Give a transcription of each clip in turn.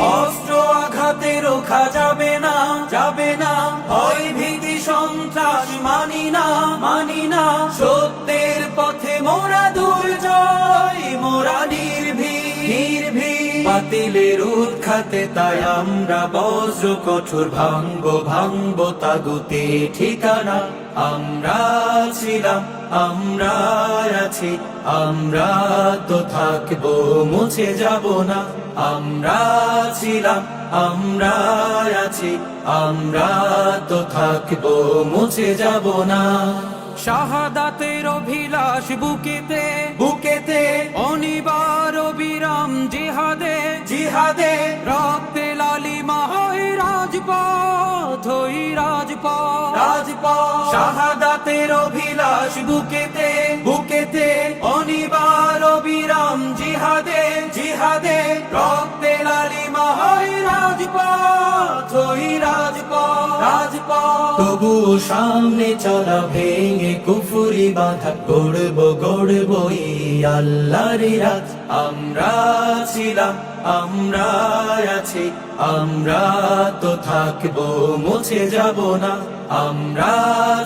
অস্ত্র আঘাতে রোখা যাবে না যাবে না। ভীতি সন্ত্রাস মানি না মানি না। সত্যের পথে মোরা মোরা উৎখাতে তাই আমরা বজ্র কঠোর ভাঙ্গ ভাঙ্গ তাগুতে ঠিকানা। আমরা ছিলাম, আমরা আছি, আমরা তো থাকব, মুছে যাব না। আমরা ছিলাম আমরা আছি আমরা তো থাকব মুছে যাব না। শাহাদাতের অভিলাষ বুকেতে বুকেতে অনিবার বিরাম জিহাদে জিহাদে রক্তে লালিমা হয় রাজপথ হই রাজপথ। রাজপথ। শাহাদাতের অভিলাষ বুকেতে বুকেতে জিহাদে রক্তে লালিমা, হয় রাজপথ হই রাজপথ রাজপথ। তবুও সামনে চলা ভেঙে কুফুরি বাধা গড়ব গড়ব আল্লাহর রাত আমরা ছিলাম আমরা আছি, আমরা তো থাকব, মুছে যাব না। আমরা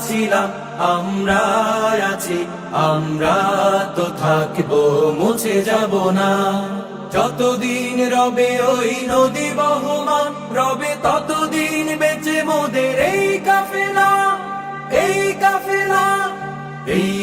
ছিলাম আমরা আছি, আমরা তো থাকব, মুছে যাব না। যতদিন রবে ওই নদী বহমান রবে ততদিন